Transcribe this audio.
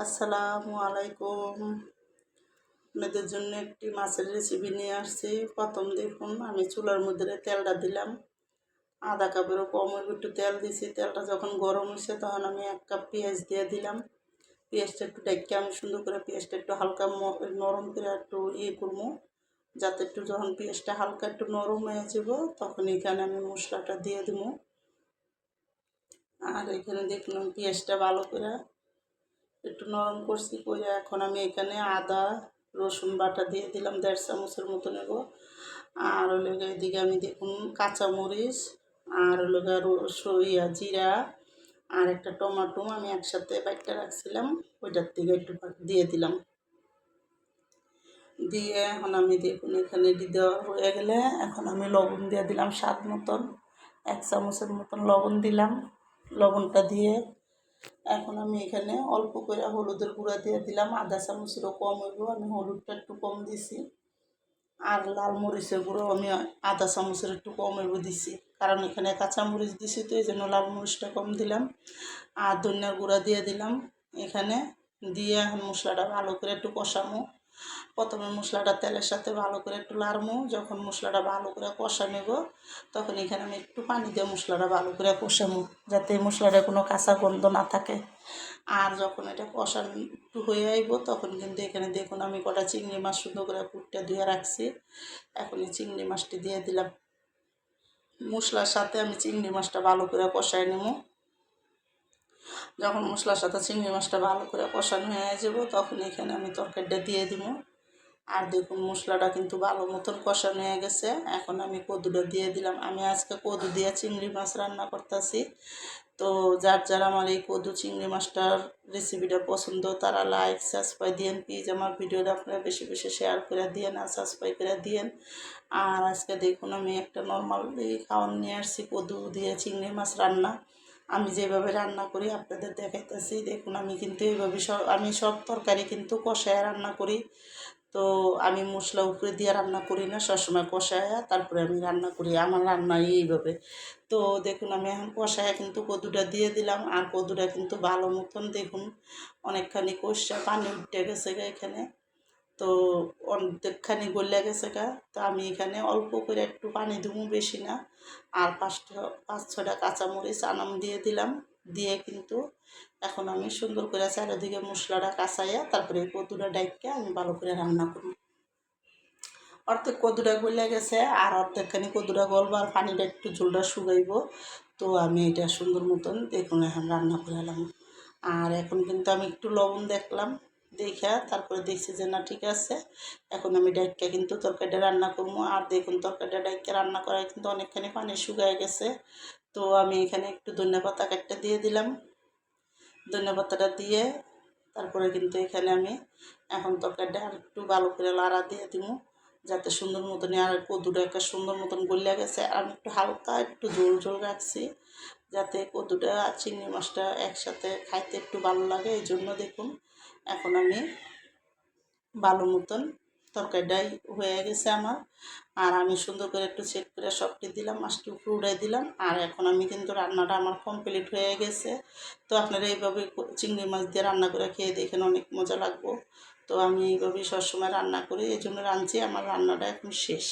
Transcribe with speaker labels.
Speaker 1: আসসালামু আলাইকুম। আপনাদের জন্য একটি মাছের রেসিপি নিয়ে আসছি। প্রথম দেখুন, আমি চুলার মধ্যে তেলটা দিলাম। আধা কাপেরও কম একটু তেল দিছি। তেলটা যখন গরম হয়েছে তখন আমি এক কাপ পেঁয়াজ দিয়ে দিলাম। পেঁয়াজটা একটু ডেকে আমি সুন্দর করে পেঁয়াজটা একটু হালকা নরম করে একটু ইয়ে করব। যাতে একটু যখন পেঁয়াজটা হালকা একটু নরম হয়ে যাব তখন এখানে আমি মশলাটা দিয়ে দিব। আর এখানে দেখলাম পেঁয়াজটা ভালো করে একটু নরম করছি করে এখন আমি এখানে আদা, রসুন বাটা দিয়ে দিলাম, দেড় চামচের মতো নেব আর হলো এদিকে আমি দেখুন কাঁচামরিচ, আর হলো ইয়া, জিরা, আর একটা টমাটো আমি একসাথে বাইকটা রাখছিলাম, ওইটার থেকে একটু দিয়ে দিলাম। দিয়ে এখন আমি দেখুন এখানে দেওয়া হয়ে গেলে এখন আমি লবণ দিয়ে দিলাম স্বাদ মতন। এক চামচের মতন লবণ দিলাম। লবণটা দিয়ে এখন আমি এখানে অল্প করে হলুদের গুঁড়া দিয়ে দিলাম। আধা চামচেরও কম হইব, আমি হলুদটা একটু কম দিছি। আর লাল মরিচের গুঁড়ো আমি আধা চামচের একটু কম হইব দিছি। কারণ এখানে কাঁচামরিচ দিছি তো এই জন্য লাল মরিচটা কম দিলাম। আর ধনিয়ার গুঁড়া দিয়ে দিলাম। এখানে দিয়ে এখন মশলাটা ভালো করে একটু কষামো প্রথমে মশলাটা তেলের সাথে ভালো করে একটু লাড়মো, যখন মশলাটা ভালো করে কষা নেব, তখন এখানে আমি একটু পানি দিয়ে মশলাটা ভালো করে কষামো যাতে মশলাটা কোনো কাঁচা গন্ধ না থাকে। আর যখন এটা কষা একটু হয়ে আইব, তখন কিন্তু এখানে দেখুন আমি কটা চিংড়ি মাছ সুন্দর করে কুটটা ধুয়ে রাখছি। এখন এই চিংড়ি মাছটি দিয়ে দিলাম। মশলার সাথে আমি চিংড়ি মাছটা ভালো করে কষাই নেব। যখন মশলার সাথে চিংড়ি মাছটা ভালো করে কষানো হয়ে যাব, তখন এখানে আমি তরকারিটা দিয়ে দিব। আর দেখুন, মশলাটা কিন্তু ভালো মতন কষানো হয়ে গেছে। এখন আমি কদুটা দিয়ে দিলাম। আমি আজকে কদু দিয়ে চিংড়ি মাছ রান্না করতেছি। তো যার যার আমার এই কদু চিংড়ি মাছটার রেসিপিটা পছন্দ, তারা লাইক সাবস্ক্রাইব দিয়েন প্লিজ আমার ভিডিওটা আপনারা বেশি বেশি শেয়ার করে দিয়েন আর সাবস্ক্রাইব করে দিয়েন আর আজকে দেখুন, আমি একটা নর্মাল খাওয়ান নিয়ে আসছি কদু দিয়ে চিংড়ি মাছ রান্না। আমি যেভাবে রান্না করি আপনাদের দেখাইতেছি। দেখুন, আমি কিন্তু এইভাবে সব আমি সব তরকারি কিন্তু কষায় রান্না করি। তো আমি মশলা উপরে দিয়ে রান্না করি না, সবসময় কষায় তারপরে আমি রান্না করি। আমার রান্না এইভাবে। তো দেখুন, আমি এখন কষায় কিন্তু কদুটা দিয়ে দিলাম। আর কদুটা কিন্তু ভালো মতন দেখুন, অনেকখানি কষা পানি উঠে গেছে এখানে। তো অনেকখানি গলিয়া গেছে গা। তো আমি এখানে অল্প করে একটু পানি দেবো বেশি না। আর পাঁচটা, পাঁচ ছটা কাঁচামরিচ আনাম দিয়ে দিলাম। দিয়ে কিন্তু এখন আমি সুন্দর করে চারিদিকে মশলাটা কাঁচাইয়া তারপরে কদুটা ডাইকে আমি ভালো করে রান্না করব। অর্ধেক কদুটা গলে গেছে আর অর্ধেকখানি কদুটা গলব আর পানিটা একটু ঝোলটা শুকাইব। তো আমি এটা সুন্দর মতন দেখুন, এখন রান্না করে আর এখন কিন্তু আমি একটু লবণ দেখলাম। দেখা তারপরে দেখছি যে না, ঠিক আছে। এখন আমি ডাইকা কিন্তু তরকারিটা রান্না করব। আর দেখুন, তরকারিটা ডাইকা রান্না করায় কিন্তু অনেকখানি পানি শুকায় গেছে। তো আমি এখানে একটু ধনিয়া পাতা কাটটা দিয়ে দিলাম। ধনিয়া পাতাটা দিয়ে তারপরে কিন্তু এখানে আমি এখন তরকারিটা আর একটু ভালো করে লাড়া দিয়ে দিব। যাতে সুন্দর মতন আর কদুটা একটা সুন্দর মতন গলিয়া গেছে। আর আমি একটু হালকা একটু ঝোল ঝোল রাখছি যাতে কদুটা আর চিংড়ি মাছটা একসাথে খাইতে একটু ভালো লাগে। এই জন্য দেখুন, এখন আমি ভালো মতন তরকারিটাই হয়ে গেছে আমার। আর আমি সুন্দর করে একটু চেক করে সবটি দিলাম, মাছটি উপরে উড়াই দিলাম। আর এখন আমি কিন্তু রান্নাটা আমার কমপ্লিট হয়ে গেছে। তো আপনারা এইভাবে চিংড়ি মাছ দিয়ে রান্না করে খেয়ে দেখেন, অনেক মজা লাগবো। তো আমি এইভাবেই সবসময় রান্না করি এই জন্য রাঁধছি আমার রান্নাটা এখন শেষ।